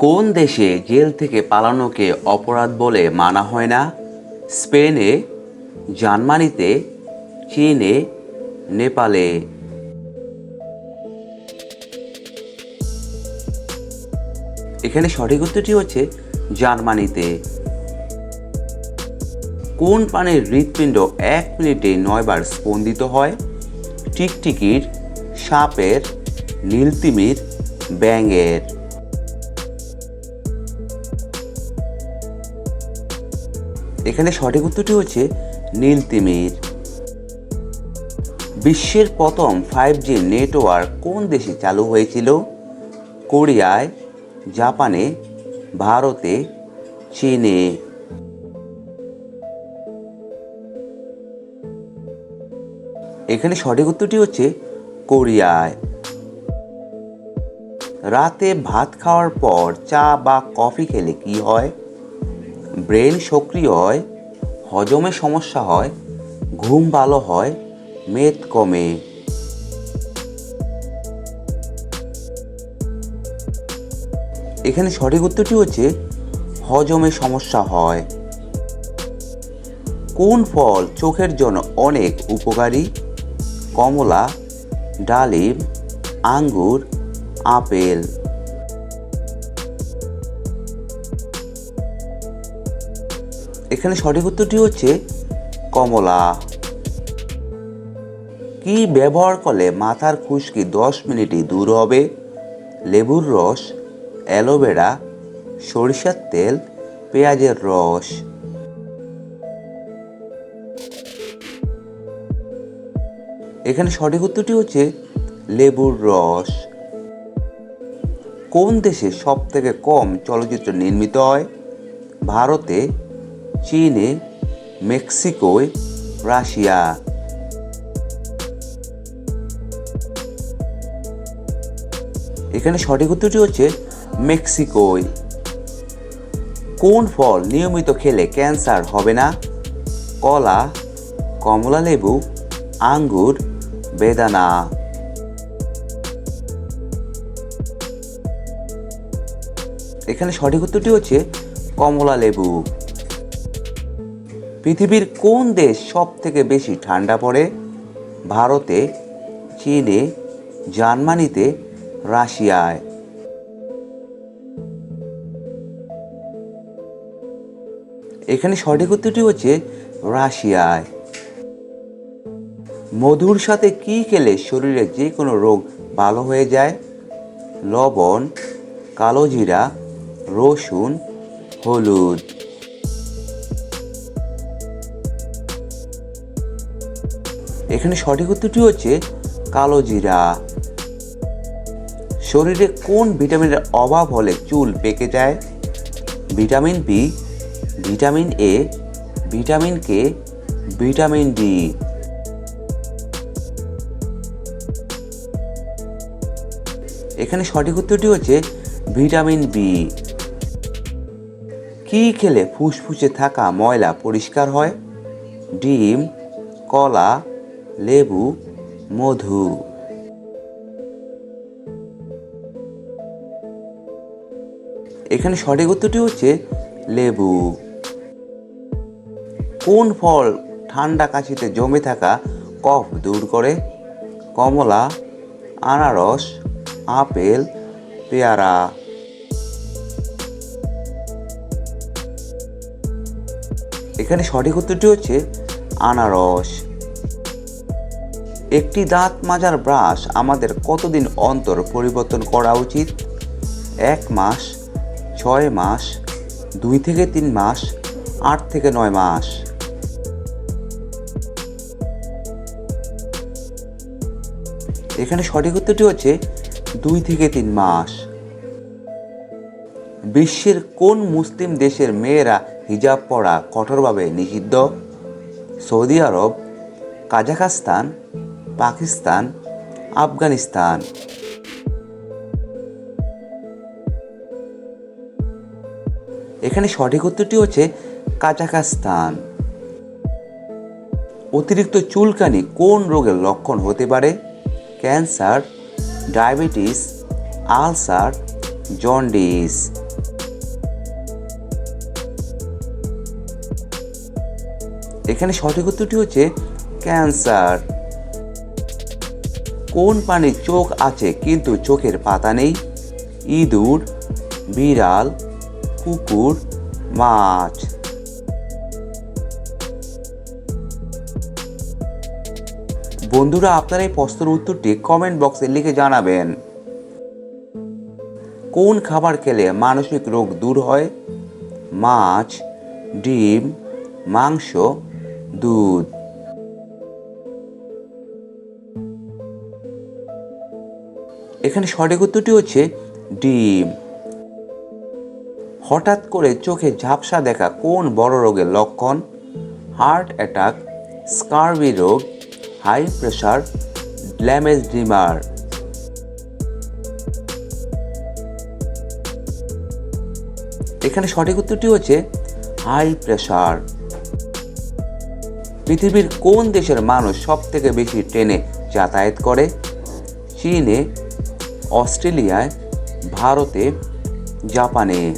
কোন দেশে জেল থেকে পালানোকে অপরাধ বলে মানা হয় না? স্পেনে, জার্মানিতে, চীনে, নেপালে। এখানে সঠিক উত্তরটি হচ্ছে জার্মানিতে। কোন প্রাণীর হৃৎপিণ্ড এক মিনিটে নয়বার স্পন্দিত হয়? টিকটিকির, সাপের, নীলতিমির, ব্যাঙের। এখানে সঠিক উত্তরটি হচ্ছে নীলতিমির বিশ্বের প্রথম ফাইভ জি নেটওয়ার্ক কোন দেশে চালু হয়েছিল? কোরিয়ায়, জাপানে, ভারতে, চীনে। এখানে সঠিক উত্তরটি হচ্ছে কোরিয়ায়। রাতে ভাত খাওয়ার পর চা বা কফি খেলে কি হয়? ব্রেন সক্রিয় হয়, হজমে সমস্যা হয়, ঘুম ভালো হয়, মেদ কমে। এখানে সঠিক উত্তরটি হচ্ছে, হজমে সমস্যা হয়। কোন ফল চোখের জন্য অনেক উপকারী? কমলা, ডালিম, আঙ্গুর, আপেল। এখানে সঠিক উত্তরটি হচ্ছে কমলা। কি ব্যবহার করলে মাথার খুশকি দশ মিনিটই দূর হবে? লেবুর রস, অ্যালোভেরা, সরিষার তেল, পেঁয়াজের রস। এখানে সঠিক উত্তরটি হচ্ছে লেবুর রস। কোন দেশে সব থেকে কম চলচ্চিত্র নির্মিত হয়? ভারতে চীনে, মেক্সিকোয়, রাশিয়া। এখানে সঠিক উত্তরটি হচ্ছে মেক্সিকোয়। কোন ফল নিয়মিত খেলে ক্যান্সার হবে না? কলা, কমলা লেবু, আঙ্গুর, বেদানা। এখানে সঠিক উত্তরটি হচ্ছে কমলা লেবু। পৃথিবীর কোন দেশ সব থেকে বেশি ঠান্ডা পড়ে? ভারতে, চীনে, জার্মানিতে, রাশিয়ায়। এখানে সঠিক উত্তরটি হচ্ছে রাশিয়ায়। মধুর সাথে কি খেলে শরীরে যে কোনো রোগ ভালো হয়ে যায়? লবণ কালো জিরা রসুন, হলুদ। এখানে সঠিক উত্তরটি হচ্ছে কালো জিরা। শরীরে কোন ভিটামিনের অভাব হলে চুল পেকে যায়? Vitamin B, vitamin A, vitamin K, vitamin D. এখানে সঠিক উত্তরটি হচ্ছে ভিটামিন বি। কি খেলে ফুসফুসে থাকা ময়লা পরিষ্কার হয়? ডিম, কলা লেবু, মধু। এখানে সঠিক উত্তরটি হচ্ছে লেবু। কোন ফল ঠান্ডা কাশিতে জমে থাকা কফ দূর করে? কমলা, আনারস, আপেল, পেয়ারা। এখানে সঠিক উত্তরটি হচ্ছে আনারস। একটি দাঁত মাজার ব্রাশ আমাদের কতদিন অন্তর পরিবর্তন করা উচিত? এক মাস, ছয় মাস, দুই থেকে তিন মাস, আট থেকে নয় মাস। এখানে সঠিক উত্তরটি হচ্ছে দুই থেকে তিন মাস। বিশ্বের কোন মুসলিম দেশের মেয়েরা হিজাব পরা কঠোরভাবে নিষিদ্ধ? সৌদি আরব, কাজাখস্তান পাকিস্তান, আফগানিস্তান। এখানে সঠিক উত্তরটি হচ্ছে কাজাখস্তান। অতিরিক্ত চুলকানি কোন রোগের লক্ষণ হতে পারে? Cancer, diabetes, ulcer, jaundice. এখানে সঠিক উত্তরটি হচ্ছে ক্যান্সার। কোন প্রাণীর চোখ আছে কিন্তু চোখের পাতা নেই? ইঁদুর, বিড়াল, কুকুর, মাছ। বন্ধুরা, আপনারা এই প্রশ্নের উত্তরটি কমেন্ট বক্সে লিখে জানাবেন। কোন খাবার খেলে মানসিক রোগ দূর হয়? মাছ, ডিম, মাংস, দুধ। এখানে সঠিক উত্তরটি হচ্ছে ডিম। হঠাৎ করে চোখে ঝাপসা দেখা কোন বড় রোগের লক্ষণ? হার্ট অ্যাটাক স্কারবি রোগ, হাই প্রেশার ড্যামেজ ডিমার। এখানে সঠিক উত্তরটি হচ্ছে হাই প্রেশার পৃথিবীর কোন দেশের মানুষ সব থেকে বেশি ট্রেনে যাতায়াত করে? চীনে অস্ট্রেলিয়ায়, ভারতে, জাপানে।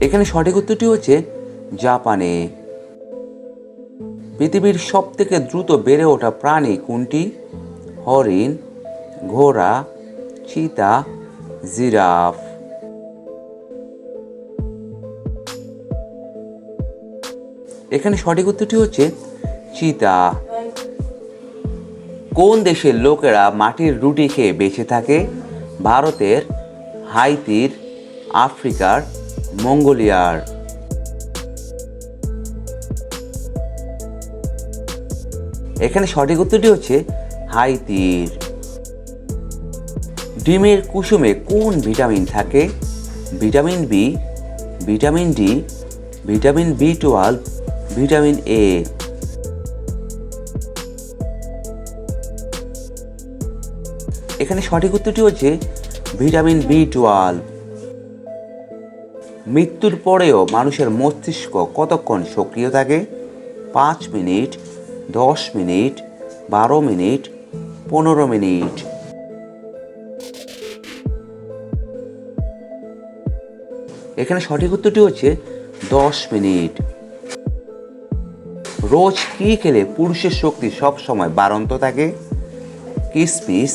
এখানে সঠিক উত্তরটি হচ্ছে জাপানে। পৃথিবীর সব থেকে দ্রুত বেড়ে ওঠা প্রাণী কোনটি? হরিণ, ঘোড়া, চিতা, জিরাফ। এখানে সঠিক উত্তরটি হচ্ছে চিতা। কোন দেশের লোকেরা মাটির রুটি খেয়ে বেঁচে থাকে? ভারতের, হাইতির, আফ্রিকার, মঙ্গোলিয়ার। এখানে সঠিক উত্তরটি হচ্ছে হাইতির। ডিমের কুসুমে কোন ভিটামিন থাকে? Vitamin B, vitamin D, vitamin B twelve, vitamin A. এখানে সঠিক উত্তরটি হচ্ছে ভিটামিন বি টুয়েলভ মৃত্যুর পরেও মানুষের মস্তিষ্ক কতক্ষণ সক্রিয় থাকে? পাঁচ মিনিট, দশ মিনিট, বারো মিনিট, পনেরো মিনিট। এখানে সঠিক উত্তরটি হচ্ছে দশ মিনিট। রোজ কি খেলে পুরুষের শক্তি সব সময় বাড়ন্ত থাকে? কিশমিশ